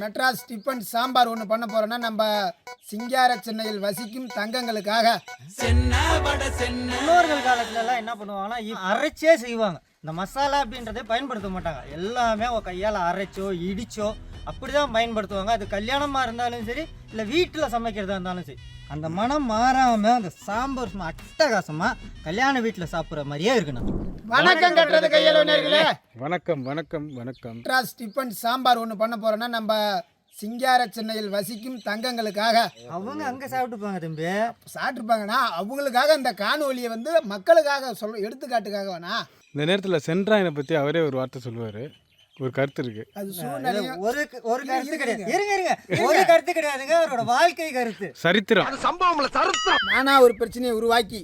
Madras tiffin sambar ஒன்று பண்ண போறோம்னா நம்ம சிங்கார சென்னையில் வசிக்கும் தங்கங்களுக்காக. முன்னோர்கள் காலத்துலலாம் என்ன பண்ணுவாங்கன்னா அரைச்சே செய்வாங்க. இந்த மசாலா அப்படின்றதே பயன்படுத்த மாட்டாங்க. எல்லாமே கையால் அரைச்சோ இடிச்சோ அப்படிதான் பயன்படுத்துவாங்க. அது கல்யாணமாக இருந்தாலும் சரி இல்லை வீட்டில் சமைக்கிறதா இருந்தாலும் சரி. அந்த மனம் மாறாம அந்த சாம்பார் சும்மா அட்டகாசமா கல்யாண வீட்டில் சாப்பிட்ற மாதிரியே இருக்கணும். வணக்கம் கட்டுறது கையில் நேர்களே. வணக்கம் வணக்கம் வணக்கம். மெட்ராஸ் டிஃபன் சாம்பார் ஒன்று பண்ண போறோம்னா நம்ம சிங்கார சென்னையில் வசிக்கும் தங்கங்களுக்காக. அவங்க அங்கே சாப்பிட்டுப்பாங்க தம்பி. சாப்பிட்ருப்பாங்கண்ணா அவங்களுக்காக இந்த காணொலியை வந்து மக்களுக்காக சொல்ல எடுத்துக்காட்டுக்காக வேணா இந்த நேரத்தில் சென்ட்ராயனை பற்றி அவரே ஒரு வார்த்தை சொல்லுவார். ஒரு கருத்து இருக்கு. அது சூழ்நிலை ஒரு ஒரு கருத்து கிடையாது. இருங்க. இருங்க ஒரு கருத்து கிடையாதுங்க அவரோட வாழ்க்கை கருத்து. சரித்திரம். நானா ஒரு பிரச்சனையை உருவாக்கி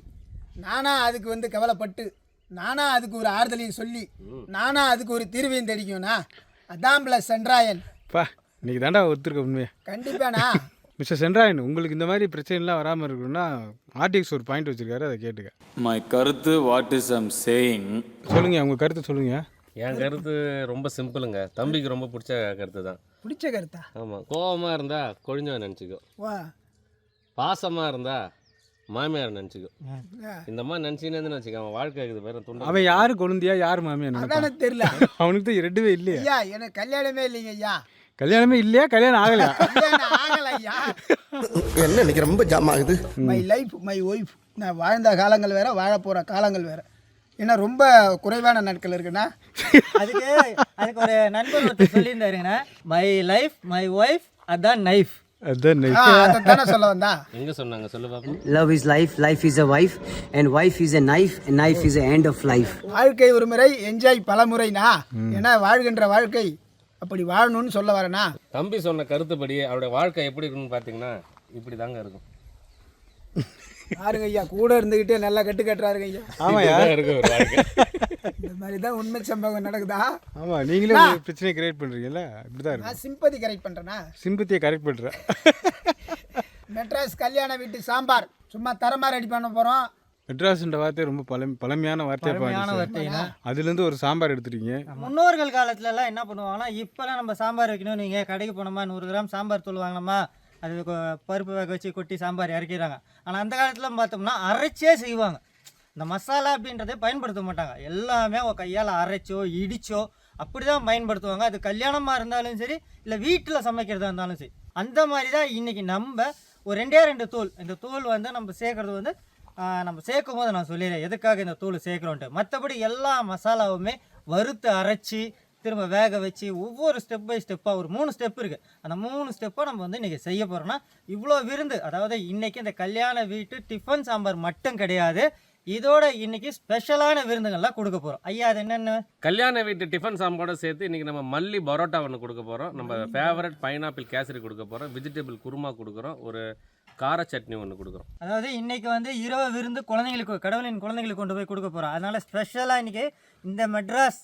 நானா அதுக்கு வந்து கவலைப்பட்டு நானா அதுக்கு ஒரு ஆறுதலையும் சொல்லி நானா அதுக்கு ஒரு தீர்வையும் தெரிக்கும்னா அதான் பிளஸ் சென்ட்ராயன் பா இன்னைக்கு தாண்டா ஒத்துருக்க உண்மையை. கண்டிப்பாண்ணா. மிஸ்டர் சென்ட்ராயன் உங்களுக்கு இந்த மாதிரி பிரச்சனைலாம் வராமல் இருக்கணும்னா ஆர்டிஎக்ஸ் ஒரு பாயிண்ட் வச்சிருக்காரு அதை கேட்டுக்க. மை கருத்து வாட் இஸ் ஐம் சேயிங் சொல்லுங்க உங்க கருத்தை சொல்லுங்க. என் கருத்து ரொம்ப சிம்பிளுங்க. தம்பிக்கு ரொம்ப பிடிச்ச கருத்து தான். பிடிச்ச கருத்தா? ஆமாம் கோவமாக இருந்தால் கொழிஞ்சவன் நினச்சிக்கோ. வா. பாசமாக இருந்தால் மாமியார் நினச்சிக்கோ. இந்த மாதிரி நினச்சின்னு வச்சுக்கோ அவன் வாழ்க்கை இருக்குது வேறு துண்டு. அவன் யாரு கொழுந்தியா யார் மாமியா அதான் தெரியல. அவனுக்கு தான் ரெண்டுவே இல்லையா? ஐயா எனக்கு கல்யாணமே இல்லைங்க ஐயா. கல்யாணமே இல்லையா? கல்யாணம் ஆகலையா? கல்யாணம் ஆகல ஐயா. என்ன இன்னைக்கு ரொம்ப ஜாம் ஆகுது மை லைஃப் மை ஒய்ஃப் நான் வாழ்ந்த காலங்கள் வேற வாழ போற காலங்கள் வேற. ஏன்னா ரொம்ப குறைவான நாட்கள் இருக்குண்ணா. அதுக்கு அதுக்கு ஒரு நண்பர் ஒருத்தர் சொல்லியிருந்தாருங்கண்ணா மை லைஃப் மை ஒய்ஃப் அதான் நைஃப் அதான் nice. அதை தானே சொல்ல வந்தா. எங்கே சொன்னாங்க? சொல்லு பாப்போம். Is life, life is a wife, and wife is a knife, and knife is the end of life. வாழ்க்கை ஒரு முறை என்ஜாய் பல முறைனா ஏன்னா வாழ்கின்ற வாழ்க்கை அப்படி வாழணும்னு சொல்ல வரேனா தம்பி சொன்ன கருத்துப்படி அவருடைய வாழ்க்கை எப்படி இருக்குன்னு பார்த்தீங்கன்னா இப்படி தாங்க இருக்கும். பாருங்க ஐயா கூட இருந்துகிட்டே நல்லா கட்டு கட்டுறாருங்க ஐயா. ஆமாயா இந்த மாதிரி தான் உண்மை சம்பவம் நடக்குதா? ஆமா நீங்களே ஒரு பிரச்சனையை கிரியேட் பண்றீங்கல்ல? இப்படிதான் இருக்கும் நான் சிம்பதி கரெக்ட் பண்றேனா? சிம்பத்தியை கரெக்ட் பண்ற மெட்ராஸ் கல்யாண வீட்டு சாம்பார். சும்மா தரமா ரெடி பண்ண போறோம். மெட்ராஸ்ன்ற வார்த்தை ரொம்ப பழம் பழமையான வார்த்தையா பழமையான பாருங்க அதுலேருந்து ஒரு சாம்பார் எடுத்துட்டீங்க. முன்னோர்கள் காலத்துல எல்லாம் என்ன பண்ணுவாங்கன்னா இப்போலாம் நம்ம சாம்பார் வைக்கணும் நீங்க கடைக்கு போனோமா நூறு கிராம் சாம்பார் தூள் வாங்கினோமா அது கொ- பருப்பு வேக வச்சு கொட்டி சாம்பார் இறக்கிறாங்க ஆனால் அந்த காலத்தில் பார்த்தோம்னா அரைச்சே செய்வாங்க. இந்த மசாலா அப்படின்றதே பயன்படுத்த மாட்டாங்க. எல்லாமே ஒரு கையால் அரைச்சோ இடிச்சோ அப்படி தான் பயன்படுத்துவாங்க. அது கல்யாணமாக இருந்தாலும் சரி இல்லை வீட்டில் சமைக்கிறதா இருந்தாலும் சரி. அந்த மாதிரி தான் இன்றைக்கி நம்ம ஒரு ரெண்டே ரெண்டு தூள் இந்த தூள் வந்து நம்ம சேர்க்குறது வந்து நம்ம சேர்க்கும் போது நான் சொல்லிடுறேன். எதுக்காக இந்த தூள் சேர்க்குறோன்ட்டு. மற்றபடி எல்லா மசாலாவுமே வறுத்து அரைச்சி திரும்ப வேக வச்சு ஒவ்வொரு ஸ்டெப் பை ஸ்டெப்பாக ஒரு மூணு ஸ்டெப் இருக்குது அந்த மூணு ஸ்டெப்பை நம்ம வந்து இன்றைக்கி செய்ய போகிறோம்னா இவ்வளோ விருந்து அதாவது இன்றைக்கி இந்த கல்யாண வீட்டு டிஃபன் சாம்பார் மட்டும் கிடையாது இதோட இன்னைக்கு ஸ்பெஷலான விருந்துகள்லாம் கொடுக்க போகிறோம் ஐயா அது என்னென்ன? கல்யாண வீட்டு டிஃபன் சாம்பாரோட சேர்த்து இன்னைக்கு நம்ம மல்லி பரோட்டா ஒன்று கொடுக்க போகிறோம் நம்ம ஃபேவரட் பைனாப்பிள் கேசரி கொடுக்க போகிறோம் வெஜிடபிள் குருமா கொடுக்குறோம். ஒரு கார சட்னி ஒன்று கொடுக்குறோம். அதாவது இன்னைக்கு வந்து இரவு விருந்து குழந்தைங்களுக்கு கடவுளின் குழந்தைங்களுக்கு கொண்டு போய் கொடுக்க போகிறோம் அதனால ஸ்பெஷலாக இன்னைக்கு இந்த மெட்ராஸ்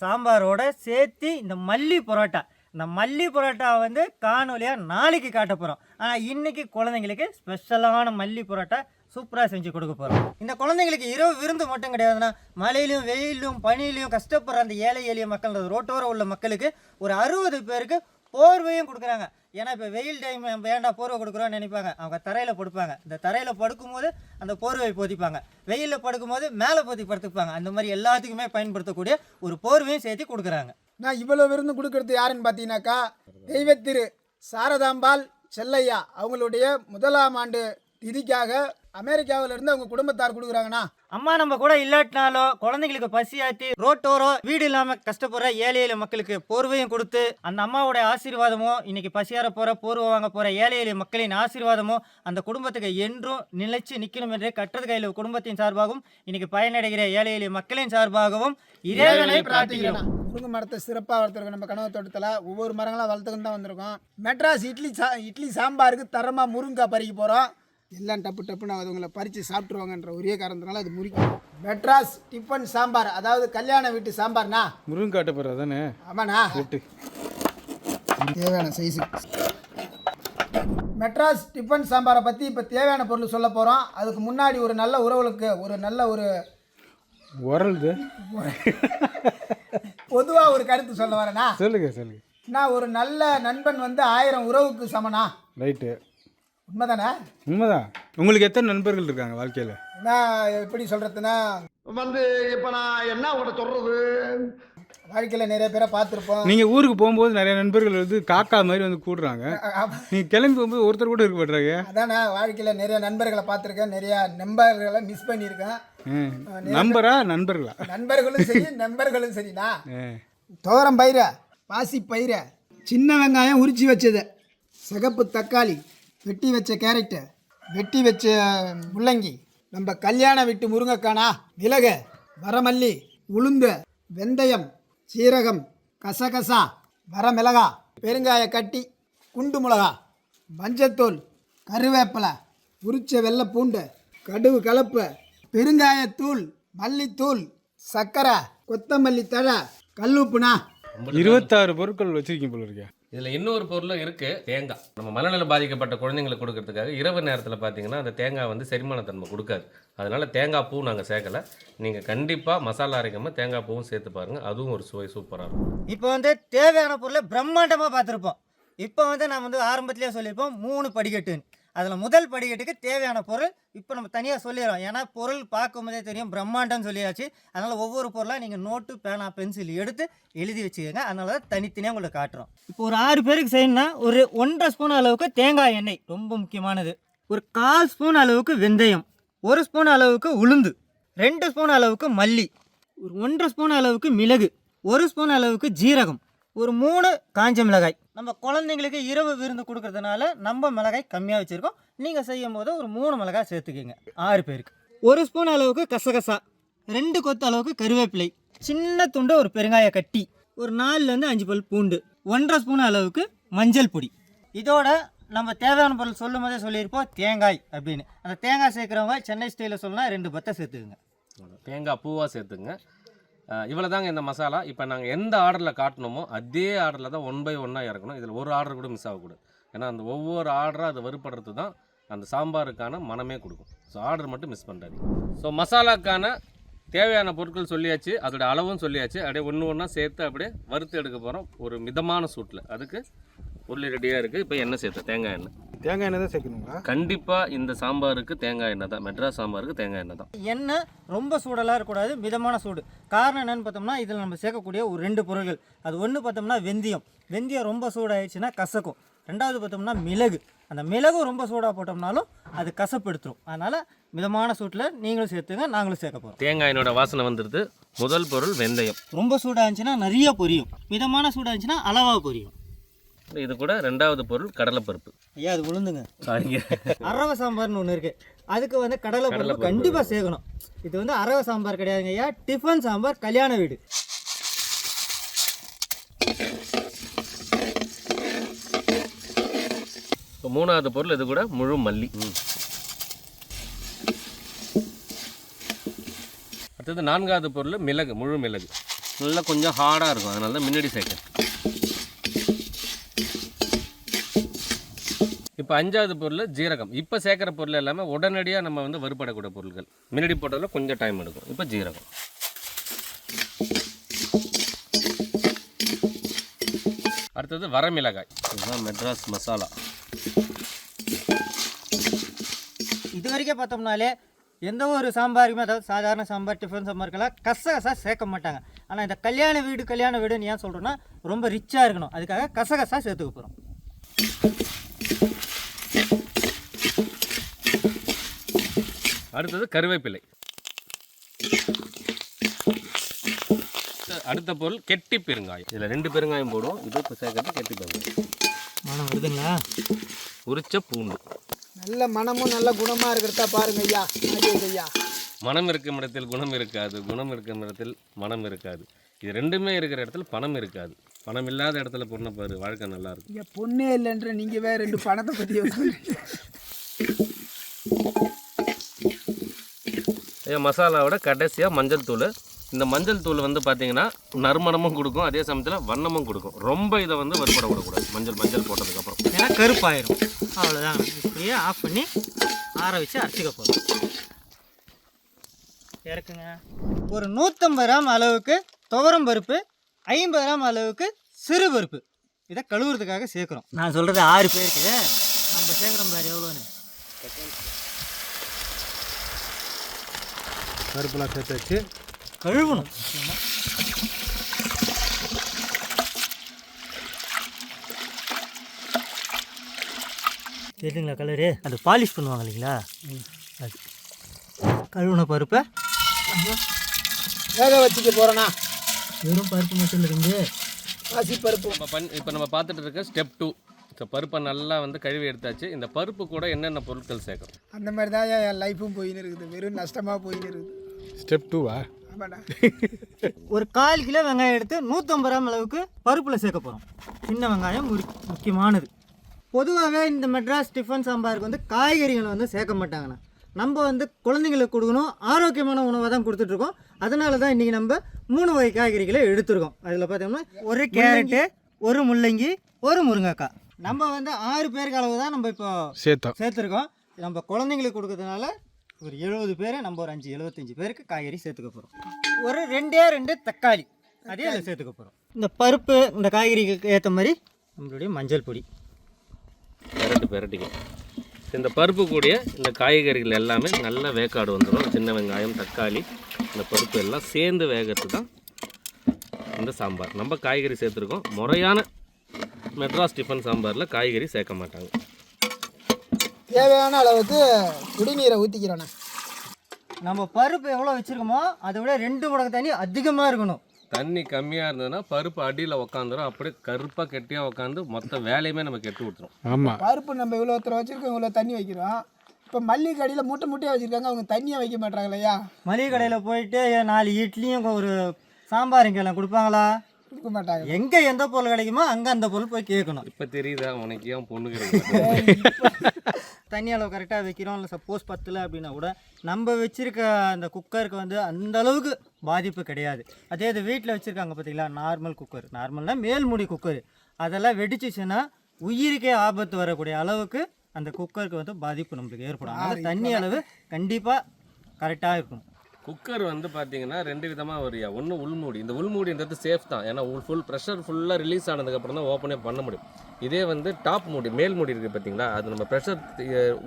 சாம்பாரோட சேர்த்து இந்த மல்லி பரோட்டா. இந்த மல்லி பரோட்டா வந்து காணொலியாக நாளைக்கு காட்ட போகிறோம் ஆனால் இன்றைக்கி குழந்தைங்களுக்கு ஸ்பெஷலான மல்லி பரோட்டா சூப்பராக செஞ்சு கொடுக்க போகிறோம் இந்த குழந்தைங்களுக்கு இரவு விருந்து மட்டும் கிடையாதுன்னா மழையிலும் வெயிலும் பனியிலையும் கஷ்டப்படுற அந்த ஏழை எளிய மக்கள் அந்த ரோட்டோரம் உள்ள மக்களுக்கு ஒரு அறுபது பேருக்கு போர்வையும் கொடுக்குறாங்க. ஏன்னா இப்போ வெயில் டைம் வேண்டாம் போர்வை கொடுக்குறோன்னு நினைப்பாங்க. அவங்க தரையில் படுப்பாங்க. இந்த தரையில் படுக்கும்போது அந்த போர்வை போதிப்பாங்க வெயிலில் படுக்கும்போது மேலே போதி படுத்துப்பாங்க. அந்த மாதிரி எல்லாத்துக்குமே பயன்படுத்தக்கூடிய ஒரு போர்வையும் சேர்த்து கொடுக்குறாங்க. நான் இவ்வளோ விருந்து கொடுக்கறது யாருன்னு பார்த்தீங்கன்னாக்கா தெய்வத்திரு சாரதாம்பாள் செல்லையா அவங்களுடைய முதலாம் ஆண்டு திதிக்காக அமெரிக்காவில இருந்து அவங்க குடும்பத்தார் கொடுக்குறாங்கண்ணா. அம்மா நம்ம கூட இல்லாட்டினாலும் குழந்தைங்களுக்கு பசியாத்தி ரோட்டோரம் வீடு இல்லாமல் கஷ்டப்படுற ஏழை எளிய மக்களுக்கு போர்வையும் கொடுத்து அந்த அம்மாவோட ஆசீர்வாதமும் இன்னைக்கு பசியார போகிற போர்வை வாங்க போகிற ஏழை எளிய மக்களின் ஆசீர்வாதமும் அந்த குடும்பத்துக்கு என்றும் நிலைச்சு நிற்கணும் என்று கட்டுறது கையில் குடும்பத்தின் சார்பாகவும் இன்னைக்கு பயனடைகிற ஏழை எளிய மக்களின் சார்பாகவும் இறைவனை பிரார்த்திக்கிறோம். முருங்கை மரத்தை சிறப்பாக வளர்த்துருக்கோம் நம்ம கனவு தோட்டத்தில் ஒவ்வொரு மரங்களாக வளர்த்துக்கிட்டு தான் வந்திருக்கோம். மெட்ராஸ் இட்லி சா இட்லி சாம்பாருக்கு தரமாக முருங்கைக்காய் பறிக்க போகிறோம் எல்லாம் டப்பு டப்புன்னு அதுங்களை பறித்து சாப்பிட்ருவாங்கன்ற ஒரே காரணத்தினால அது முறிக்கும். மெட்ராஸ் டிஃபன் சாம்பார் அதாவது கல்யாண வீட்டு சாம்பார்ண்ணா முருங்காட்ட போகிற தானே ஆமாண்ணா. தேவையான சைஸு மெட்ராஸ் டிஃபன் சாம்பாரை பற்றி இப்போ தேவையான பொருள் சொல்ல போகிறோம் அதுக்கு முன்னாடி ஒரு நல்ல உறவுகளுக்கு ஒரு நல்ல ஒரு உரல்து? பொதுவாக ஒரு கருத்து சொல்ல வரேனா சொல்லுங்க சொல்லுங்க. நான் ஒரு நல்ல நண்பன் வந்து ஆயிரம் உறவுக்கு சமனா? ரைட்டு. உண்மைதானே? உண்மைதான். உங்களுக்கு எத்தனை நண்பர்கள் இருக்காங்க வாழ்க்கையில்? நான் எப்படி சொல்கிறதுன்னா வந்து இப்ப நான் என்ன உங்கள்கிட்ட சொல்றது? வாழ்க்கையில் நிறைய பேரை பார்த்துருப்போம். நீங்கள் ஊருக்கு போகும்போது நிறைய நண்பர்கள் வந்து காக்கா மாதிரி வந்து கூடுறாங்க. நீங்கள் கிளம்பி போகும்போது ஒருத்தர் கூட இருக்க மாட்டாங்க அதானே வாழ்க்கையில் நிறைய நண்பர்களை பார்த்துருக்கேன். நிறைய நண்பர்களை மிஸ் பண்ணியிருக்கேன். நம்பரா நண்பர்களா? நண்பர்களும் சரி நண்பர்களும் சரிண்ணா ஆ. துவரம் பயிர பாசி பயிர சின்ன வெங்காயம் உரிச்சு வச்சது. சிகப்பு தக்காளி வெட்டி வச்ச கேரட்டு வெட்டி வச்ச முள்ளங்கி. நம்ம கல்யாண வீட்டு முருங்கைக்கானா? மிளகு வரமல்லி உளுந்து வெந்தயம் சீரகம் கசகசா வரமிளகா பெருங்காய கட்டி குண்டு மிளகா மஞ்சத்தூள் கருவேப்பிலை உரிச்ச வெள்ளை பூண்டு கடுகு கலப்பு பெருங்காயத்தூள் மல்லித்தூள் சர்க்கரை கொத்தமல்லி தழை கல்லுப்புனா இருபத்தாறு பொருட்கள் வச்சிருக்கீங்க போல இருக்கேன் இதில் இன்னொரு பொருளும் இருக்குது தேங்காய். நம்ம மனநலம் பாதிக்கப்பட்ட குழந்தைங்களுக்கு கொடுக்கறதுக்காக இரவு நேரத்தில் பார்த்தீங்கன்னா அந்த தேங்காய் வந்து செரிமானத்தன்மை கொடுக்காது. அதனால் தேங்காய் பூ நாங்கள் சேர்க்கல. நீங்கள் கண்டிப்பாக மசாலா அரைக்காமல் தேங்காய் பூவும் சேர்த்து பாருங்கள் அதுவும் ஒரு சுவை சூப்பராக இருக்கும். இப்போ வந்து தேவையான பொருளை பிரம்மாண்டமாக பார்த்துருப்போம். இப்போ வந்து நான் வந்து ஆரம்பத்திலே சொல்லியிருப்போம் மூணு படிக்கட்டுன்னு. அதில் முதல் படிக்கட்டுக்கு தேவையான பொருள் இப்போ நம்ம தனியாக சொல்லிடுறோம். ஏன்னா பொருள் பார்க்கும்போதே தெரியும் பிரம்மாண்டம் சொல்லியாச்சு. அதனால் ஒவ்வொரு பொருளாக நீங்கள் நோட்டு பேனா பென்சில் எடுத்து எழுதி வச்சுக்கோங்க. அதனால தான் தனித்தனியாக உங்களுக்கு காட்டுறோம். இப்போ ஒரு ஆறு பேருக்கு செய்யணும்னா ஒரு ஒன்றரை ஸ்பூன் அளவுக்கு தேங்காய் எண்ணெய் ரொம்ப முக்கியமானது. ஒரு கால் ஸ்பூன் அளவுக்கு வெந்தயம் ஒரு ஸ்பூன் அளவுக்கு உளுந்து ரெண்டு ஸ்பூன் அளவுக்கு மல்லி ஒரு ஒன்றரை ஸ்பூன் அளவுக்கு மிளகு ஒரு ஸ்பூன் அளவுக்கு ஜீரகம் ஒரு மூணு காஞ்ச மிளகாய். நம்ம குழந்தைங்களுக்கு இரவு விருந்து கொடுக்கறதுனால நம்ம மிளகாய் கம்மியாக வச்சுருக்கோம். நீங்கள் செய்யும் போது ஒரு மூணு மிளகாய் சேர்த்துக்கிங்க. ஆறு பேருக்கு. ஒரு ஸ்பூன் அளவுக்கு கசகசா ரெண்டு கொத்து அளவுக்கு கருவேப்பிலை சின்ன துண்டு ஒரு பெருங்காய கட்டி ஒரு நாலுலேருந்து அஞ்சு பல் பூண்டு ஒன்றரை ஸ்பூன் அளவுக்கு மஞ்சள் பொடி. இதோட நம்ம தேவையான பொருள் சொல்லும் போதே சொல்லியிருப்போம் தேங்காய் அப்படின்னு. அந்த தேங்காய் சேர்க்குறவங்க சென்னை ஸ்டைலில் சொல்லலாம் ரெண்டு பத்தை சேர்த்துக்குங்க. தேங்காய் பூவாக சேர்த்துங்க இவ்வளோ தாங்க இந்த மசாலா. இப்போ நாங்கள் எந்த ஆர்டரில் காட்டணுமோ அதே ஆர்டரில் தான் ஒன் பை ஒன்னாக இறக்கணும். இதில் ஒரு ஆர்டர் கூட மிஸ் ஆகக்கூடாது. ஏன்னா அந்த ஒவ்வொரு ஆர்டராக அது வறுப்படுறது தான் அந்த சாம்பாருக்கான மனமே கொடுக்கும். ஸோ ஆர்டர் மட்டும் மிஸ் பண்ணுறாங்க ஸோ மசாலாக்கான தேவையான பொருட்கள் சொல்லியாச்சு. அதோட அளவும் சொல்லியாச்சு. அப்படியே ஒன்று ஒன்றா சேர்த்து அப்படியே வறுத்து எடுக்க போகிறோம் ஒரு மிதமான சூட்டில். அதுக்கு உருளி ரெடியாக இருக்குது இப்போ எண்ணெய் சேர்த்து தேங்காய் எண்ணெய். தேங்காய் எண்ணெய் தான் சேர்க்கணுங்களா? கண்டிப்பாக இந்த சாம்பாருக்கு தேங்காய் எண்ணெய் தான். மெட்ராஸ் சாம்பாருக்கு தேங்காய் எண்ணெய் தான். எண்ணெய் ரொம்ப சூடெல்லாம் இருக்கக்கூடாது மிதமான சூடு. காரணம் என்னன்னு பார்த்தோம்னா இதில் நம்ம சேர்க்கக்கூடிய ஒரு ரெண்டு பொருட்கள் அது ஒன்று பார்த்தோம்னா வெந்தயம். வெந்தயம் ரொம்ப சூடாயிடுச்சுன்னா கசக்கும். ரெண்டாவது பார்த்தோம்னா மிளகு. அந்த மிளகு ரொம்ப சூடாக போட்டோம்னாலும் அது கசப்படுத்துரும். அதனால் மிதமான சூட்டில் நீங்களும் சேர்த்துங்க நாங்களும் சேர்க்க போகிறோம் தேங்காயினோட வாசனை வந்துடுது முதல் பொருள் வெந்தயம். ரொம்ப சூடாக இருந்துச்சுன்னா நிறைய பொரியும். மிதமான சூடாக இருந்துச்சுன்னா அளவாக பொரியும். இது கூட ரெண்டாவது பொருள் கடலைப்பருப்பு. ஐயா அது உளுந்துங்க. சாரிங்க. அரவ சாம்பார்னு ஒன்று இருக்குது அதுக்கு வந்து கடலை பருப்பு கண்டிப்பாக சேர்க்கணும். இது வந்து அரவ சாம்பார் கிடையாதுங்க ஐயா. டிஃபன் சாம்பார் கல்யாண வீடு. இப்போ மூணாவது பொருள் இது கூட முழு மல்லி. அடுத்தது நான்காவது பொருள் மிளகு முழு மிளகு. நல்லா கொஞ்சம் ஹார்டாக இருக்கும். அதனால தான் முன்னாடி சேர்க்கேன் இப்போ அஞ்சாவது பொருள் ஜீரகம். இப்போ சேர்க்குற பொருள் எல்லாமே உடனடியாக நம்ம வந்து வறுபடக்கூடிய பொருட்கள் முன்னாடி போட்டதில் கொஞ்சம் டைம் எடுக்கும். இப்போ ஜீரகம். அடுத்தது வரமிளகாய். இதுதான் மெட்ராஸ் மசாலா. இது வரைக்கும் பார்த்தோம்னாலே எந்த ஒரு சாம்பாருக்குமே அதாவது சாதாரண சாம்பார் டிஃபன் சாம்பாருக்கெல்லாம் கசகசா சேர்க்க மாட்டாங்க. ஆனால் இந்த கல்யாண வீடு கல்யாண வீடுன்னு ஏன் சொல்கிறோன்னா ரொம்ப ரிச்சாக இருக்கணும். அதுக்காக கசகசா சேர்த்துக்க போகிறோம் அடுத்தது கருவேப்பிலை. அடுத்த பொருள் கெட்டி பெருங்காயம். இதில் ரெண்டு பெருங்காயம் போடுவோம். இது இப்போ சேர்க்கறது கெட்டி பெருங்காயம். மனம் வருதுங்களா? உரிச்ச பூண்டு. நல்ல மனமும் நல்ல குணமாக இருக்கிறதா பாருங்க ஐயா. ஐயா. மனம் இருக்கும் இடத்தில் குணம் இருக்காது. குணம் இருக்கும் இடத்தில் மனம் இருக்காது. இது ரெண்டுமே இருக்கிற இடத்துல பணம் இருக்காது. பணம் இல்லாத இடத்துல பொண்ணை பாரு வாழ்க்கை நல்லா இருக்கும். பொண்ணே இல்லைன்ற நீங்கள் வேற ரெண்டு பணத்தை பற்றி சொல்றீங்க ஐயா மசாலாவோட கடைசியாக மஞ்சள் தூள். இந்த மஞ்சள் தூள் வந்து பார்த்தீங்கன்னா நறுமணமும் கொடுக்கும் அதே சமயத்தில் வண்ணமும் கொடுக்கும். ரொம்ப இதை வந்து வறுபட விடக்கூடாது மஞ்சள் மஞ்சள் போட்டதுக்கப்புறம் ஏன்னா கருப்பாயிரும். அவ்வளோதான் இப்படியே ஆஃப் பண்ணி ஆற வச்சு அரைச்சிக்க போதும் இறக்குங்க. ஒரு நூற்றம்பது கிராம் அளவுக்கு துவரம் பருப்பு ஐம்பது கிராம் அளவுக்கு சிறு பருப்பு. இதை கழுவுறதுக்காக சேர்க்குறோம். நான் சொல்கிறது ஆறு பேருக்கு. நம்ம சேர்க்குறோம் பாரு எவ்வளோன்னு பருப்புலாம் சேர்த்தாச்சு கழுவணும். தெரியுங்களா கலரு அது பாலிஷ் பண்ணுவாங்க இல்லைங்களா? அது. கழுவுன பருப்பை வேக வச்சுக்க போகிறேண்ணா வெறும் பருப்பு மட்டும் இருந்து பாசி பருப்பு. நம்ம பண் இப்போ நம்ம பார்த்துட்டு இருக்க ஸ்டெப் டூ இப்போ பருப்பை நல்லா வந்து கழுவி எடுத்தாச்சு. இந்த பருப்பு கூட என்னென்ன பொருட்கள் சேர்க்கணும் அந்த மாதிரி தான் என் லைஃப்பும் போயின்னு இருக்குது. வெறும் நஷ்டமாக போயின்னு இருக்குது. ஸ்டெப் டூவா ஒரு கால் கிலோ வெங்காயம் எடுத்து நூற்றம்பது கிராம் அளவுக்கு பருப்பில் சேர்க்க போகிறோம் சின்ன வெங்காயம் முறி முக்கியமானது. பொதுவாகவே இந்த மெட்ராஸ் டிஃபன் சாம்பாருக்கு வந்து காய்கறிகள் வந்து சேர்க்க மாட்டாங்கண்ணா. நம்ம வந்து குழந்தைங்களுக்கு கொடுக்கணும் ஆரோக்கியமான உணவை தான் கொடுத்துட்ருக்கோம். அதனால தான் இன்றைக்கி நம்ம மூணு வகை காய்கறிகளை எடுத்திருக்கோம். அதில் பார்த்தோம்னா ஒரு கேரட்டு ஒரு முள்ளங்கி ஒரு முருங்கைக்காய். நம்ம வந்து ஆறு பேருக்கு அளவு தான் நம்ம இப்போ சேர்த்தோம். சேர்த்துருக்கோம். நம்ம குழந்தைங்களுக்கு கொடுக்கறதுனால ஒரு எழுபது பேர் நம்ம ஒரு அஞ்சு எழுபத்தஞ்சு பேருக்கு காய்கறி சேர்த்துக்க போகிறோம் ஒரு ரெண்டே ரெண்டு தக்காளி. அதே அதில் சேர்த்துக்க போகிறோம் இந்த பருப்பு இந்த காய்கறிக்கு ஏற்ற மாதிரி நம்மளுடைய மஞ்சள் பொடி. பெரட்டு பெரட்டிக்கும் இந்த பருப்பு கூடிய இந்த காய்கறிகள் எல்லாமே நல்ல வேக்காடு வந்துடும் சின்ன வெங்காயம் தக்காளி இந்த பருப்பு எல்லாம் சேர்ந்து வேகிறது தான் இந்த சாம்பார். நம்ம காய்கறி சேர்த்துருக்கோம். முறையான மெட்ராஸ் டிஃபன் சாம்பாரில் காய்கறி சேர்க்க மாட்டாங்க. தேவையான அளவுக்கு குடிநீரை ஊற்றிக்கிறோண்ணா நம்ம பருப்பு எவ்வளோ வச்சுருக்கோமோ அதை விட ரெண்டு மடங்கு தண்ணி அதிகமாக இருக்கணும். தண்ணி கம்மியாக இருந்ததுன்னா பருப்பு அடியில் உக்காந்துரும். அப்படியே கருப்பாக கெட்டியாக உட்காந்து மொத்த வேலையுமே நம்ம கெட்டு விட்டுரும் ஆமாம் பருப்பு நம்ம இவ்வளோ ஒருத்தர் வச்சுருக்கோம் இவ்வளோ தண்ணி வைக்கிறோம். இப்போ மல்லிகை கடையில் மூட்டை மூட்டையாக வச்சுருக்காங்க அவங்க தண்ணியாக வைக்க மாட்டாங்க இல்லையா மளிகை கடையில் போயிட்டு நாலு இட்லியும் ஒரு சாம்பார் இங்கே எல்லாம் கொடுப்பாங்களா? கொடுக்க மாட்டாங்க. எங்கே எந்த பொருள் கிடைக்குமோ அங்கே அந்த பொருள் போய் கேட்கணும். இப்போ தெரியுதா உனக்கு? ஏன் பொண்ணு தண்ணி அளவு கரெக்டாக வைக்கிறோம். இல்லை சப்போஸ் பத்தல அப்படின்னா கூட நம்ம வச்சிருக்க அந்த குக்கருக்கு வந்து அந்த அளவுக்கு பாதிப்பு கிடையாது. அதே இது வீட்டில் வச்சுருக்காங்க பார்த்தீங்களா நார்மல் குக்கர் நார்மல்னா மேல்முடி குக்கர் அதெல்லாம் வெடிச்சிச்சுன்னா உயிருக்கே ஆபத்து வரக்கூடிய அளவுக்கு அந்த குக்கருக்கு வந்து பாதிப்பு நம்மளுக்கு ஏற்படும். அதனால் தண்ணி அளவு கண்டிப்பாக கரெக்டாக இருக்கணும். குக்கர் வந்து பார்த்தீங்கன்னா ரெண்டு விதமாக வரியா. ஒன்று உள்மூடி இந்த உள்மூடின்றது சேஃப் தான். ஏன்னா ஃபுல் ப்ரெஷர் ஃபுல்லாக ரிலீஸ் ஆனதுக்கப்புறம் தான் ஓப்பனே பண்ண முடியும். இதே வந்து டாப் மூடி மேல் மூடி இருக்குது பார்த்தீங்களா அது நம்ம ப்ரெஷர்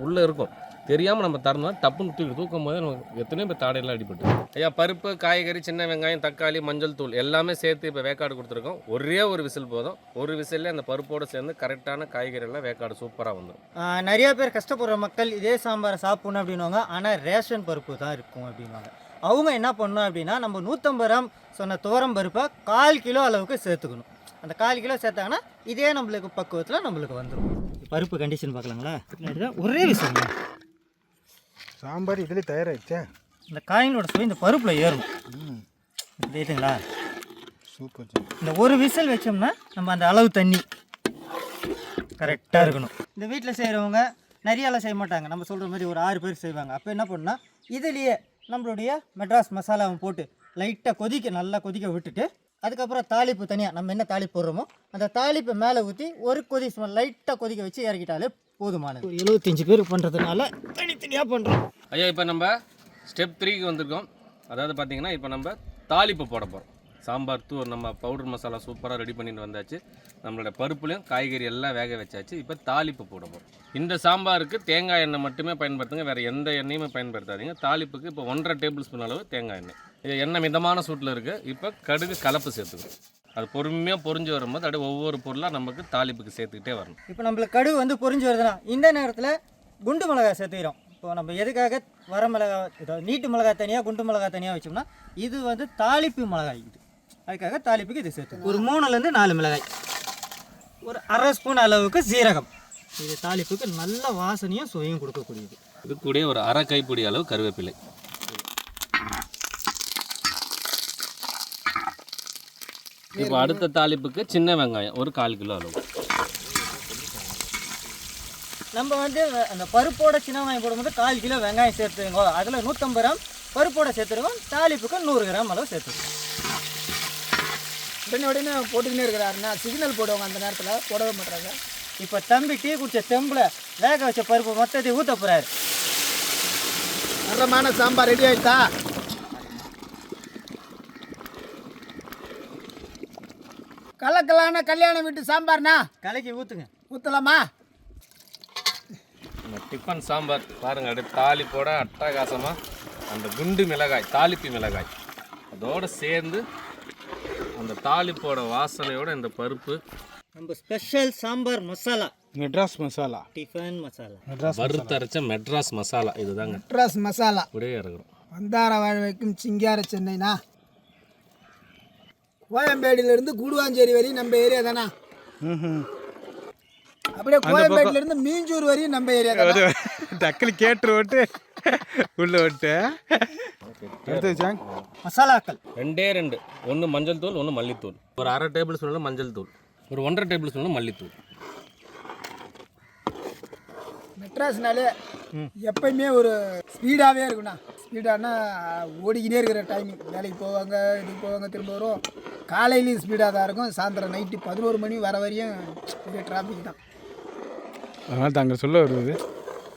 உள்ளே இருக்கும். தெரியாமல் நம்ம தரணும் டப்புன்னு தூக்கி தூக்கும் போது நமக்கு எத்தனையோ பேர் தாடையெல்லாம் அடிபட்டு. ஐயா பருப்பு காய்கறி சின்ன வெங்காயம் தக்காளி மஞ்சள் தூள் எல்லாமே சேர்த்து இப்போ வேக்காடு கொடுத்துருக்கோம். ஒரே ஒரு விசில் போதும். ஒரு விசில்ல அந்த பருப்போடு சேர்ந்து கரெக்டான காய்கறியெல்லாம் வேக்காடு சூப்பராக வந்துடும் நிறைய பேர் கஷ்டப்படுற மக்கள் இதே சாம்பாரை சாப்பிடணும் அப்படின்வாங்க ஆனால் ரேஷன் பருப்பு தான் இருக்கும் அப்படின்வாங்க அவங்க என்ன பண்ணணும் அப்படின்னா நம்ம நூற்றம்பது கிராம் சொன்ன துவரம் பருப்பை கால் கிலோ அளவுக்கு சேர்த்துக்கணும். அந்த கால் கிலோ சேர்த்தாங்கன்னா இதே நம்மளுக்கு பக்குவத்தில் நம்மளுக்கு வந்துடும் பருப்பு கண்டிஷன் பார்க்கலாங்களா? ஒரே விஷயம். சாம்பார் இதில் தயாராகிடுச்சா இந்த காயினோட சுவை இந்த பருப்பில் ஏறணும் தெரியுதுங்களா? சூப்பர் இந்த ஒரு விசில் வச்சோம்னா நம்ம அந்த அளவு தண்ணி கரெக்டாக இருக்கணும். இந்த வீட்டில் செய்கிறவங்க நிறையலாம் செய்ய மாட்டாங்க. நம்ம சொல்கிற மாதிரி ஒரு ஆறு பேர் செய்வாங்க. அப்போ என்ன பண்ணா இதுலேயே நம்மளுடைய மெட்ராஸ் மசாலாவை போட்டு லைட்டாக கொதிக்க நல்லா கொதிக்க விட்டுட்டு அதுக்கப்புறம் தாளிப்பு தனியாக நம்ம என்ன தாளிப்பு போடுறோமோ அந்த தாளிப்பை மேலே ஊற்றி ஒரு கொதி லைட்டாக கொதிக்க வச்சு இறக்கிட்டாலே போதுமானது. ஒரு எழுபத்தஞ்சு பேருக்கு பண்ணுறதுனால தனித்தனியாக பண்ணுறோம் ஐயா இப்போ நம்ம ஸ்டெப் த்ரீக்கு வந்திருக்கோம். அதாவது பார்த்தீங்கன்னா இப்போ நம்ம தாளிப்பு போட போகிறோம் சாம்பார் தூள் நம்ம பவுடர் மசாலா சூப்பராக ரெடி பண்ணிட்டு வந்தாச்சு. நம்மளோட பருப்புலையும் காய்கறி எல்லாம் வேக வச்சாச்சு. இப்போ தாளிப்பு போட போகிறோம் இந்த சாம்பாருக்கு தேங்காய் எண்ணெய் மட்டுமே பயன்படுத்துங்க. வேறு எந்த எண்ணெயுமே பயன்படுத்தாதீங்க. தாளிப்புக்கு இப்போ ஒன்றரை டேபிள் ஸ்பூன் அளவு தேங்காய் எண்ணெய். இது எண்ணெய் மிதமான சூட்டில் இருக்குது இப்போ கடுகு கலப்பு சேர்த்துக்கணும். அது பொறுமையாக பொரிஞ்சு வரும்போது அப்படியே ஒவ்வொரு பொருளாக நமக்கு தாளிப்புக்கு சேர்த்துக்கிட்டே வரணும். இப்போ நம்மளுக்கு கடுகு வந்து பொரிஞ்சு வருதுன்னா இந்த நேரத்தில் குண்டு மிளகாய் சேர்த்துக்கிறோம். இப்போ நம்ம எதுக்காக வர மிளகாய் நீட்டு மிளகாய் தனியாக குண்டு மிளகாய் தனியாக வச்சோம்னா இது வந்து தாளிப்பு மிளகாய் இது. அதுக்காக தாளிப்புக்கு இது சேர்த்து ஒரு மூணுலேருந்து நாலு மிளகாய். ஒரு அரை ஸ்பூன் அளவுக்கு சீரகம். இது தாளிப்புக்கு நல்ல வாசனையும் சுவையும் கொடுக்கக்கூடியது. இது கூட ஒரு அரை கைப்பிடி அளவு கருவேப்பிலை. இப்போ அடுத்த தாளிப்புக்கு சின்ன வெங்காயம் ஒரு கால் கிலோ அளவு. நம்ம வந்து அந்த பருப்போட சின்ன வெங்காயம் போடும்போது கால் கிலோ வெங்காயம் சேர்த்துங்க அதில் நூற்றம்பது கிராம் பருப்போட சேர்த்துருக்கோம் தாளிப்புக்கு நூறு கிராம் அளவு சேர்த்துருக்கோம் உடனே உடனே போட்டுக்கினே இருக்கிறாருன்னா சிக்னல் போடுவாங்க அந்த நேரத்தில். போடவே மாட்டாங்க இப்போ தம்பி டீ குடிச்ச தெம்பில் வேக வச்ச பருப்பு மொத்தத்தை ஊற்ற போகிறாரு தரமான சாம்பார் ரெடி ஆயிட்டா? கலக்கலான கல்யாண வீட்டு சாம்பார்ண்ணா கலக்கி ஊற்றுங்க ஊற்றலாமா இந்த டிஃபன் சாம்பார் பாருங்கள் அப்படியே தாளிப்போட அட்டகாசமாக அந்த குண்டு மிளகாய் தாளிப்பு மிளகாய். அதோடு சேர்ந்து அந்த தாளிப்போட வாசனையோட இந்த பருப்பு. நம்ம ஸ்பெஷல் சாம்பார் மசாலா. மெட்ராஸ் மசாலா. டிஃபன் மசாலா. வறுத்தரைச்ச மெட்ராஸ் மசாலா இதுதாங்க. மெட்ராஸ் மசாலா. அப்படியே இறங்குறோம் வந்தார வாழ வைக்கும் சிங்கார சென்னைனா? கோயம்பேடுலேருந்து கூடுவாஞ்சேரி வரையும் நம்ம ஏரியா தானா? அப்படியே கோயம்பேடுலேருந்து மீஞ்சூர் வரையும் நம்ம ஏரியா தானா. டக்குனு கேட்டு ஓட்டு. உள்ள சாங் மசாலாக்கள். ரெண்டே ரெண்டு. ஒன்று மஞ்சள் தூள் ஒன்று மல்லித்தூள். ஒரு அரை டேபிள் ஸ்பூன் மஞ்சள் தூள். ஒரு ஒன்றரை டேபிள் ஸ்பூன் மல்லித்தூள். மெட்ராஸ்னாலே எப்பயுமே ஒரு ஸ்பீடாகவே இருக்குண்ணா. ஸ்பீடானா ஓடிக்கிட்டே இருக்கிற டைமிங் வேலைக்கு போவாங்க இதுக்கு போவாங்க திரும்ப வரும் காலையிலையும் ஸ்பீடாக தான் இருக்கும். சாயந்தரம் நைட்டு பதினோரு மணி வர வரையும் பெரிய டிராஃபிக் தான். அதனால் தாங்க சொல்ல வருவது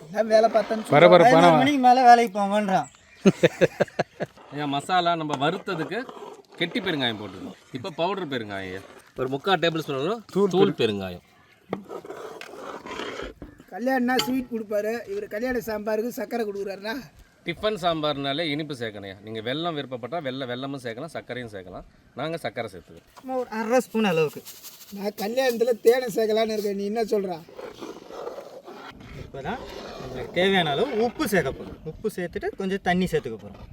எல்லாம் வேலை பார்த்தேன்னு சொல்லி பரபரப்பான மணிக்கு மேலே வேலைக்கு போங்கன்றான். ஏன் மசாலா நம்ம வறுத்ததுக்கு கெட்டி பெருங்காயம் போட்டுருக்கோம். இப்போ பவுடர் பெருங்காயம். ஒரு முக்கால் டேபிள் ஸ்பூன் தூள் பெருங்காயம். கல்யாணம்னா ஸ்வீட் கொடுப்பாரு. இவர் கல்யாண சாம்பாருக்கு சக்கரை கொடுக்குறாருண்ணா டிஃபன் சாம்பார்னாலே இனிப்பு சேர்க்கணையா? நீங்கள் வெல்லம் விருப்பப்பட்டால் வெள்ளை வெல்லமும் சேர்க்கலாம் சர்க்கரையும் சேர்க்கலாம். நாங்கள் சர்க்கரை சேர்த்துக்கிறோம். சும்மா ஒரு அரை ஸ்பூன் அளவுக்கு. நான் கல்யாணத்தில் தேனை சேர்க்கலான்னு இருக்கேன். நீ என்ன சொல்கிறா இப்போ தான் நம்மளுக்கு தேவையான அளவு உப்பு சேர்க்க போகிறோம் உப்பு சேர்த்துட்டு கொஞ்சம் தண்ணி சேர்த்துக்க போகிறோம்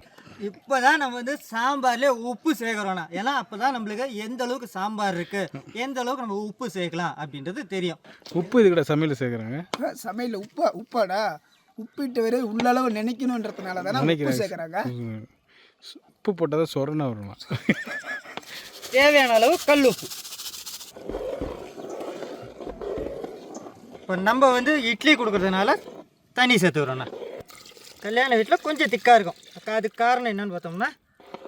இப்போ தான் நம்ம வந்து சாம்பார்லேயே உப்பு சேர்க்குறோண்ணா ஏன்னா அப்போ தான் நம்மளுக்கு எந்த அளவுக்கு சாம்பார் இருக்குது எந்த அளவுக்கு நம்ம உப்பு சேர்க்கலாம் அப்படின்றது தெரியும். உப்பு இது கூட சமையல் சேர்க்குறாங்க? சமையலில் உப்பா உப்பாடா? உப்பிட்டு வரை உள்ளளவு நினைக்கணுன்றதுனால தானே உப்பு நினைக்கிறேன். சேர்க்குறாங்க. உப்பு போட்டால் தான் சொரணை வருமா? தேவையான அளவு கல் உப்பு. இப்போ நம்ம வந்து இட்லி கொடுக்கறதுனால தண்ணி சேர்த்துக்கிறோண்ணா கல்யாண வீட்டில் கொஞ்சம் திக்காக இருக்கும். அக்கா அதுக்கு காரணம் என்னன்னு பார்த்தோம்னா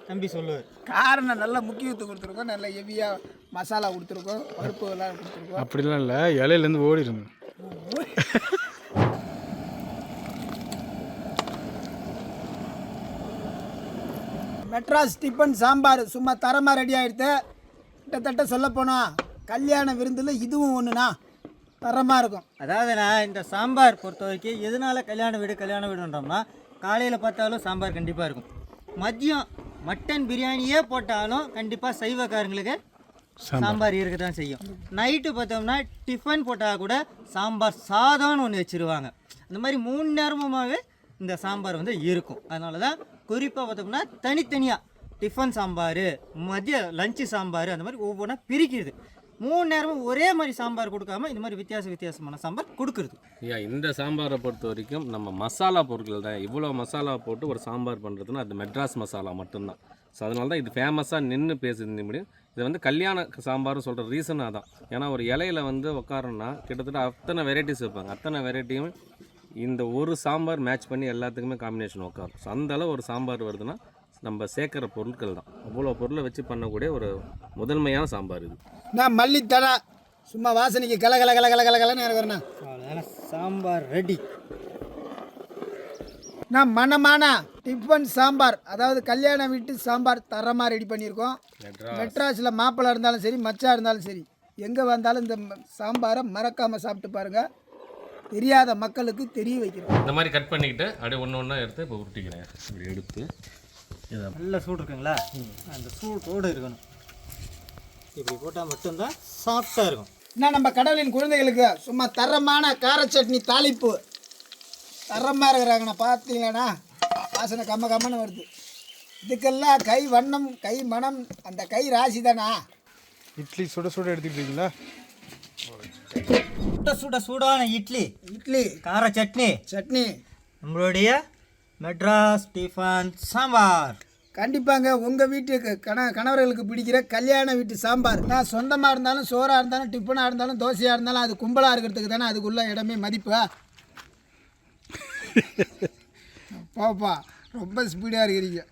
தம்பி சொல்லுவார். காரணம் நல்ல முக்கியத்துவம் கொடுத்துருக்கோம். நல்ல ஹெவியாக மசாலா கொடுத்துருக்கோம். பருப்பு எல்லாம் கொடுத்துருக்கோம். அப்படிலாம் இல்லை. இலையிலேருந்து ஓடிடுங்க. மெட்ராஸ் டிஃபன் சாம்பார் சும்மா தரமாக ரெடி ஆகிடுது கிட்டத்தட்ட சொல்ல போனால் கல்யாண விருந்தில் இதுவும் ஒன்றுண்ணா தரமாக இருக்கும். அதாவது நான் இந்த சாம்பார் பொறுத்த வரைக்கும் எதனால கல்யாண வீடு கல்யாண வீடுன்றோம்னா காலையில் பார்த்தாலும் சாம்பார் கண்டிப்பாக இருக்கும். மதியம் மட்டன் பிரியாணியே போட்டாலும் கண்டிப்பாக சைவக்காரங்களுக்கு சாம்பார். இருக்க தான் செய்யும். நைட்டு பார்த்தோம்னா டிஃபன் போட்டால் கூட சாம்பார் சாதம்னு ஒன்று வச்சுருவாங்க. அந்த மாதிரி மூணு நேரமுமாவே இந்த சாம்பார் வந்து இருக்கும். அதனால தான் குறிப்பாக பார்த்தோம்னா தனித்தனியாக டிஃபன் சாம்பார் மதிய லஞ்சு சாம்பார் அந்த மாதிரி ஒவ்வொன்றா பிரிக்கிறது. மூணு நேரமும் ஒரே மாதிரி சாம்பார் கொடுக்காம இந்த மாதிரி வித்தியாச வித்தியாசமான சாம்பார் கொடுக்குறது. ஐயா இந்த சாம்பாரை பொறுத்த வரைக்கும் நம்ம மசாலா பொருட்கள் தான். இவ்வளோ மசாலா போட்டு ஒரு சாம்பார் பண்ணுறதுன்னா அது மெட்ராஸ் மசாலா மட்டும்தான். ஸோ அதனால தான் இது ஃபேமஸாக நின்று பேசுது முடியும். இது வந்து கல்யாண சாம்பார்னு சொல்கிற ரீசன் தான். ஏன்னா ஒரு இலையில வந்து உட்காரோன்னா கிட்டத்தட்ட அத்தனை வெரைட்டிஸ் வைப்பாங்க. அத்தனை வெரைட்டியும் இந்த ஒரு சாம்பார் மேட்ச் பண்ணி எல்லாத்துக்குமே காம்பினேஷன் உட்காரும் ஸோ அந்தளவு ஒரு சாம்பார் வருதுன்னா நம்ம சேர்க்குற பொருட்கள் தான். அவ்வளோ பொருளை வச்சு பண்ணக்கூடிய ஒரு முதன்மையான சாம்பார் இது. நான் மல்லித்தடை சும்மா வாசனைக்கு கல கல கல கல கல கலன்னு இருக்கிறேண்ணா சாம்பார் ரெடி நான் மனமான டிஃபன் சாம்பார் அதாவது கல்யாண வீட்டு சாம்பார் தரமாக ரெடி பண்ணியிருக்கோம். மெட்ராஸில் மாப்பிள்ளை இருந்தாலும் சரி மச்சா இருந்தாலும் சரி எங்கே வந்தாலும் இந்த சாம்பாரை மறக்காமல் சாப்பிட்டு பாருங்கள் தெரியாத மக்களுக்கு தெரிய வைக்கிறோம். இந்த மாதிரி கட் பண்ணிக்கிட்டு அப்படியே ஒன்று ஒன்றா எடுத்து இப்போ உருட்டிக்கிறேன். இப்படி எடுத்து நல்ல சூடு இருக்குங்களா? அந்த சூட்டோடு இருக்கணும். இப்படி போட்டால் மட்டும்தான் சாஃப்டாக இருக்கும். என்ன நம்ம கடவுளின் குழந்தைகளுக்கு சும்மா தரமான கார சட்னி தாளிப்பு. தரமாக இருக்கிறாங்கண்ணா பார்த்தீங்களாண்ணா வாசனை கம்ம கம்மன்னு வருது. இதுக்கெல்லாம் கை வண்ணம் கை மனம் அந்த கை ராசி தானா? இட்லி சுட சுட எடுத்துக்கிட்டீங்களா? சுட சுட சூடான இட்லி. இட்லி. கார சட்னி. சட்னி. நம்மளுடைய மெட்ராஸ் டிஃபன் சாம்பார். கண்டிப்பாங்க உங்கள் வீட்டுக்கு கண கணவர்களுக்கு பிடிக்கிற கல்யாண வீட்டு சாம்பார். நான் சொந்தமாக இருந்தாலும் சோறாக இருந்தாலும் டிஃபனாக இருந்தாலும் தோசையாக இருந்தாலும் அது கும்பலாக இருக்கிறதுக்கு தானே அதுக்குள்ள இடமே மதிப்பு. பாப்பா ரொம்ப ஸ்பீடாக இருக்கிறீங்க.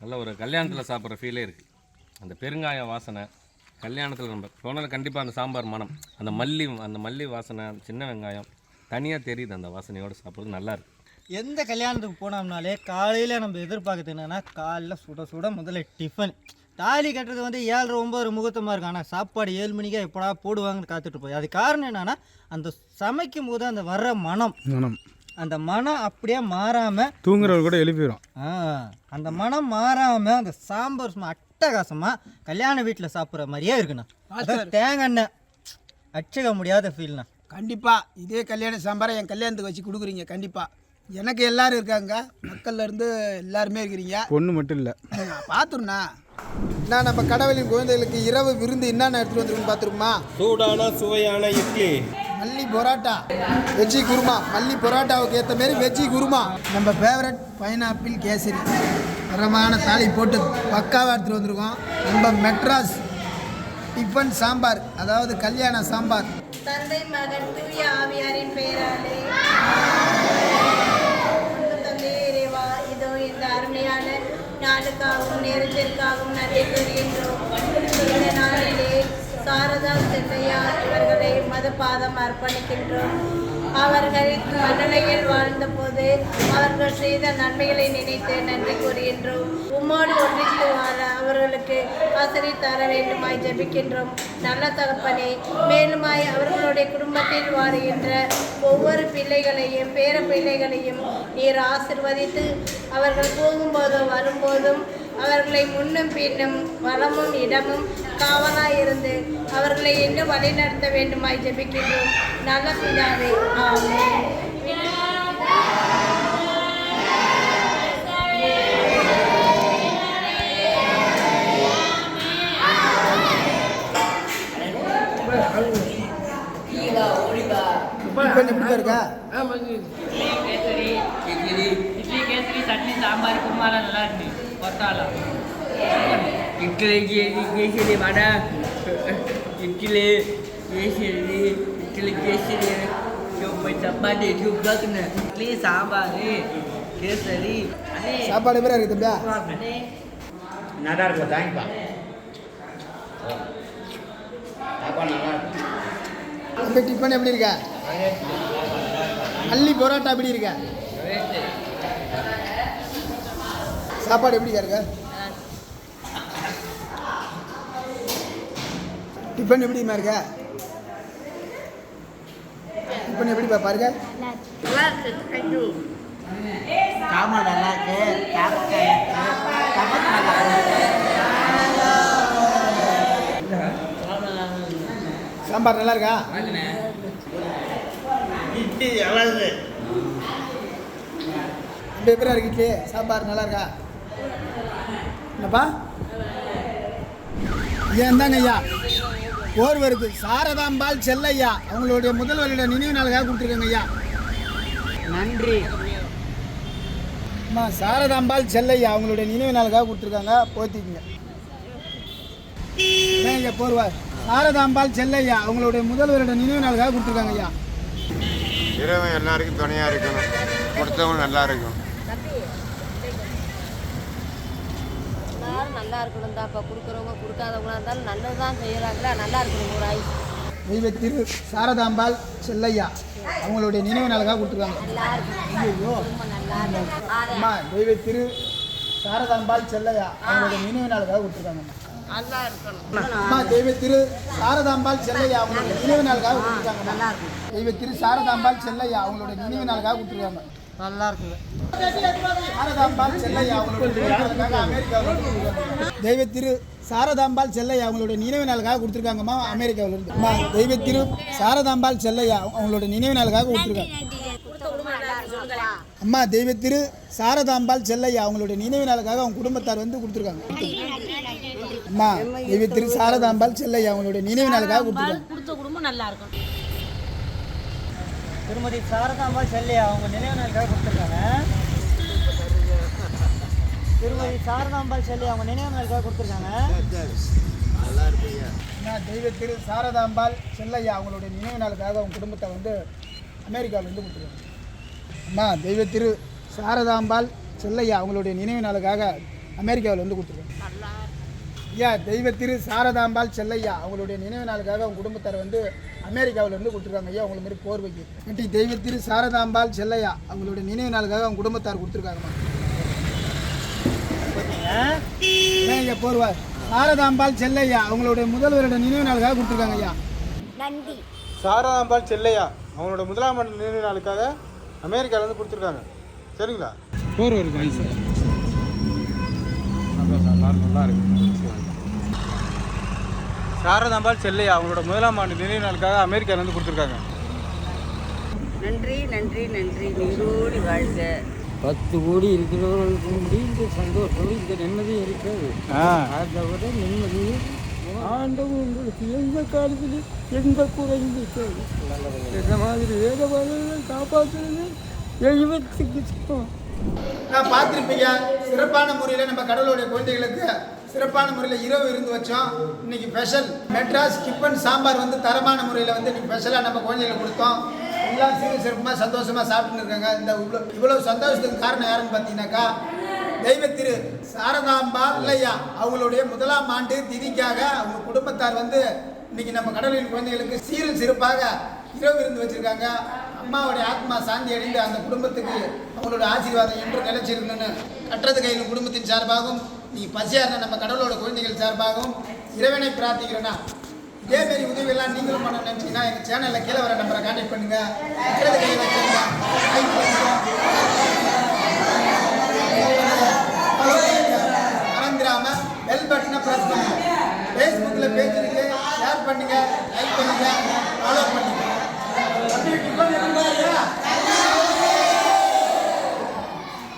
நல்ல ஒரு கல்யாணத்தில் சாப்பிட்ற ஃபீலே இருக்குது அந்த பெருங்காய வாசனை கல்யாணத்தில் நம்ம போனால் கண்டிப்பாக அந்த சாம்பார் மனம். அந்த மல்லி அந்த மல்லி வாசனை சின்ன வெங்காயம் தனியாக தெரியுது அந்த வாசனையோடு சாப்பிட்றது நல்லா இருக்கு. எந்த கல்யாணத்துக்கு போனோம்னாலே காலையில் நம்ம எதிர்பார்க்கறது என்னன்னா காலைல சுட சுட முதல்ல டிஃபன் தாலி கட்டுறது வந்து ஏழரை ஒம்பது முகூர்த்தமாக இருக்கும். ஆனால் சாப்பாடு ஏழு மணிக்கே எப்படா போடுவாங்கன்னு காத்துட்டு போய். அது காரணம் என்னன்னா அந்த சமைக்கும் போது அந்த வர்ற மனம். மனம். அந்த மனம் அப்படியே மாறாமல் தூங்குறவர் கூட எழுப்பிடும் அந்த மனம் மாறாமல் அந்த சாம்பார் சும்மா அட்டகாசமாக கல்யாண வீட்டில் சாப்பிட்ற மாதிரியே இருக்குண்ணா. தேங்காய் எண்ணெய். அடிச்சுக்க முடியாத ஃபீல்ண்ணா கண்டிப்பாக இதே கல்யாண சாம்பாரை என் கல்யாணத்துக்கு வச்சு கொடுக்குறீங்க. கண்டிப்பாக எனக்கு எல்லாரும் இருக்காங்க. மக்கள்ல இருந்து எல்லாருமே இருக்கிறீங்க. பொண்ணு மட்டும் இல்லை. பார்த்துருண்ணா நான் நம்ம கடவுளின் குழந்தைகளுக்கு இரவு விருந்து என்னென்ன எடுத்துகிட்டு வந்துருக்குன்னு பார்த்துருக்குமா சூடான சுவையான இட்லி. மல்லி பரோட்டா. வெஜ்ஜி குருமா. மல்லி பரோட்டாவுக்கு ஏற்ற மாரி வெஜ்ஜி குருமா. நம்ம ஃபேவரட் பைனாப்பிள் கேசரி. தரமான தாலி போட்டு பக்காவாக எடுத்துகிட்டு வந்திருக்கோம். நம்ம மெட்ராஸ் டிஃபன் சாம்பார் அதாவது கல்யாண சாம்பார். தந்தை மகன் தூய ஆவியாரின் பெயராலே நேரத்திற்காகவும் நன்றி கூறுகின்றோம் இந்த நாளிலே சாரதா செல்லையார் இவர்களை மதபாதம் அர்ப்பணிக்கின்றோம். அவர்கள் மண்ணுலகில் வாழ்ந்தபோது அவர்கள் செய்த நன்மைகளை நினைத்து நன்றி கூறுகின்றோம். உம்மோடு ஒன்றித்து வாழ அவர்களுக்கு ஆசிரி தர வேண்டுமாய் ஜெபிக்கின்றோம். நல்ல தகப்பனே மேலுமாய் அவர்களுடைய குடும்பத்தில் வாழுகின்ற ஒவ்வொரு பிள்ளைகளையும் பேர பிள்ளைகளையும் நீர் ஆசிர்வதித்து அவர்கள் போகும்போதும் வரும்போதும் அவர்களை முன்னும் பின்னும் வளமும் இடமும் காவலாயிருந்து அவர்களை இன்னும் வழிநடத்த வேண்டுமாய் ஜெபிக்கின்றோம். நல்ல பிதாவே ஆமே பொத்தாலாம் இட்லி கேசரி வடை இட்லி கேசரி இட்லி கேசரி சப்பாத்தி சூப்பராக்குன்னு இட்லி சாம்பார் கேசரி சாப்பாடு எப்படி இருக்குது தம்பியா? நல்லா இருக்கும் தேங்க்ப்பா சாப்பாடு நல்லா இருக்கும் தம்பி டிஃபன் எப்படி இருக்கா? மல்லி பரோட்டா எப்படி இருக்கா? சாப்பாடு எப்படி இருக்க? டிஃபன் எப்படிமா இருக்க? டிஃபன் எப்படிப்பா பாருங்க. சாம்பார் நல்லா இருக்கு? சாம்பார் நல்லா இருக்கா இட்லி நல்லா இருக்கு ரெண்டு பேரா இருக்கு இட்லி. சாம்பார் நல்லா இருக்கா? என்னப்பா? ஏன் தாங்க ஐயா ஓர்வருக்கு சாரதாம்பாள் செல்லையா? அவங்களுடைய முதல்வருடைய நினைவு நாளுக்காக கொடுத்துருக்காங்க ஐயா நன்றி. அம்மா சாரதாம்பாள் செல்லையா? அவங்களுடைய நினைவு நாளுக்காக கொடுத்துருக்காங்க. போத்திக்குங்க. ஐயா போர்வார். சாரதாம்பாள் செல்லையா? அவங்களுடைய முதல்வருடைய நினைவு நாளுக்காக கொடுத்துருக்காங்க ஐயா இறைவன் எல்லாருக்கும் துணையாக இருக்கணும். கொடுத்தவங்க நல்லா இருக்கும் எல்லாரும் நல்லா இருக்கணும் தான் இப்போ கொடுக்குறவங்க கொடுக்காதவங்களா இருந்தாலும் நல்லது தான் செய்கிறாங்களா நல்லா இருக்கணும் ஒரு ஆயுசு. தெய்வ திரு சாரதாம்பாள் செல்லையா? அவங்களுடைய நினைவு நாளுக்காக கொடுத்துருக்காங்க. ஐயோ அம்மா தெய்வ திரு சாரதாம்பாள் செல்லையா? அவங்களுடைய நினைவு நாளுக்காக கொடுத்துருக்காங்க. நல்லா இருக்கணும். அம்மா தெய்வ திரு சாரதாம்பாள் செல்லையா? அவங்களுடைய நினைவு நாளுக்காக கொடுத்துருக்காங்க. தெய்வ திரு சாரதாம்பாள் செல்லையா? அவங்களுடைய நினைவு நாளுக்காக கொடுத்துருக்காங்க. நல்லா இருக்குது தெய்வ திரு சாரதாம்பாள் செல்லையா அவங்களுடைய நினைவு நாளுக்காக கொடுத்துருக்காங்கம்மா அமெரிக்காவில் இருந்து அம்மா தெய்வ திரு சாரதாம்பாள் செல்லையா அவங்களுடைய நினைவு நாளுக்காக கொடுத்துருக்காங்க. அம்மா தெய்வ திரு சாரதாம்பாள் செல்லையா அவங்களுடைய நினைவு நாளுக்காக அவங்க குடும்பத்தார் வந்து கொடுத்துருக்காங்க. அம்மா தெய்வ திரு சாரதாம்பாள் செல்லையா அவங்களுடைய நினைவு நாளுக்காக கொடுத்துருக்காங்க. கொடுத்த குடும்பம் நல்லா இருக்கணும் திருமதி சாரதாம்பாள் செல்லையா அவங்க நினைவு நாளுக்காக கொடுத்துருக்காங்க. திருமதி சாரதாம்பாள் செல்லையா அவங்க நினைவு நாளுக்காக கொடுத்துருக்காங்க. நான் தெய்வ திரு சாரதாம்பாள் செல்லையா அவங்களுடைய நினைவு நாளுக்காக அவங்க குடும்பத்தை வந்து அமெரிக்காவில் வந்து கொடுத்துருக்காங்க. அம்மா தெய்வ திரு சாரதாம்பாள் செல்லையா அவங்களுடைய நினைவு நாளுக்காக அமெரிக்காவில் வந்து கொடுத்துருக்காங்க. ஐயா தெய்வ திரு சாரதாம்பாள் செல்லையா அவங்களுடைய நினைவு நாளுக்காக அவங்க குடும்பத்தார் வந்து அமெரிக்காவில் இருந்து கொடுத்துருக்காங்க ஐயா அவங்கள மாதிரி போர்வைக்கு. நன்றி தெய்வ திரு சாரதாம்பாள் செல்லையா அவங்களுடைய நினைவு நாளுக்காக அவங்க குடும்பத்தார் கொடுத்துருக்காங்கம்மா. ஏன் ஐயா போர்வா? சாரதாம்பாள் செல்லையா அவங்களுடைய முதல்வரோட நினைவு நாளுக்காக கொடுத்துருக்காங்க ஐயா. நன்றி. சாரதாம்பாள் செல்லையா அவங்களோட முதலாம் ஆண்டு நினைவு நாளுக்காக அமெரிக்காவிலேருந்து கொடுத்துருக்காங்க. சரிங்களா? போர் ஒரு பாய் சார் நல்லா இருக்கு சாரதாம்பாள் செல்லையா? அவங்களோட முதலாம் ஆண்டு நினைவு நாளுக்காக அமெரிக்காவிலேருந்து கொடுத்துருக்காங்க. நன்றி நன்றி நன்றி. நீரோடி வாழ்க. பத்து கோடி இருக்கிறவர்களுக்கு முடிந்த சந்தோஷம் இந்த நிம்மதி இருக்கிறது ஆ. அதை விட நிம்மதி ஆண்டவன் உங்களுக்கு எந்த காலத்திலும் எந்த குறைந்து இந்த மாதிரி வேதவாதங்களை காப்பாற்றுறது? எழுபத்துக்கு சமம் நான் பார்த்துருப்பீங்க சிறப்பான முறையில் நம்ம கடவுளுடைய குழந்தைகளுக்கு சிறப்பான முறையில் இரவு இருந்து வச்சோம். இன்னைக்கு ஸ்பெஷல் மெட்ராஸ் கிப்பன் சாம்பார் வந்து தரமான முறையில் வந்து இன்னைக்கு ஸ்பெஷலாக நம்ம குழந்தைகளுக்கு கொடுத்தோம். எல்லாம் சீர சிறப்புமாக சந்தோஷமாக சாப்பிட்டுன்னு இருக்காங்க. இந்த இவ்வளோ இவ்வளோ சந்தோஷத்துக்கு காரணம் யாருன்னு பார்த்தீங்கன்னாக்கா தெய்வ திரு சாரதாம்பா இல்லையா அவங்களுடைய முதலாம் ஆண்டு திதிக்காக அவங்க குடும்பத்தார் வந்து இன்னைக்கு நம்ம கடலின் குழந்தைகளுக்கு சீரும் சிறப்பாக இரவு இருந்து வச்சுருக்காங்க. அம்மாவுடைய ஆத்மா சாந்தி அடைந்து அந்த குடும்பத்துக்கு அவங்களோட ஆசீர்வாதம் என்று நிலைச்சிருக்கணும்னு கட்டுறது கையில் குடும்பத்தின் சார்பாகவும் நீ பசியாக நம்ம கடவுளோட குழந்தைகள் சார்பாகவும் இறைவனை பிரார்த்திக்கிறேன்னா இதே மாதிரி உதவியெல்லாம் நீங்களும் பண்ண நினச்சிங்கன்னா எங்கள் சேனலில் கீழே வர நம்பரை கான்டாக்ட் பண்ணுங்க. கட்டுறது கையில் மறந்துடாம பெல் பட்டனை ப்ரெஸ் பண்ணுங்க. ஃபேஸ்புக்கில் பேஜ் இருக்கு. ஷேர் பண்ணுங்க. லைக் பண்ணுங்க. ஃபாலோ பண்ணுங்க.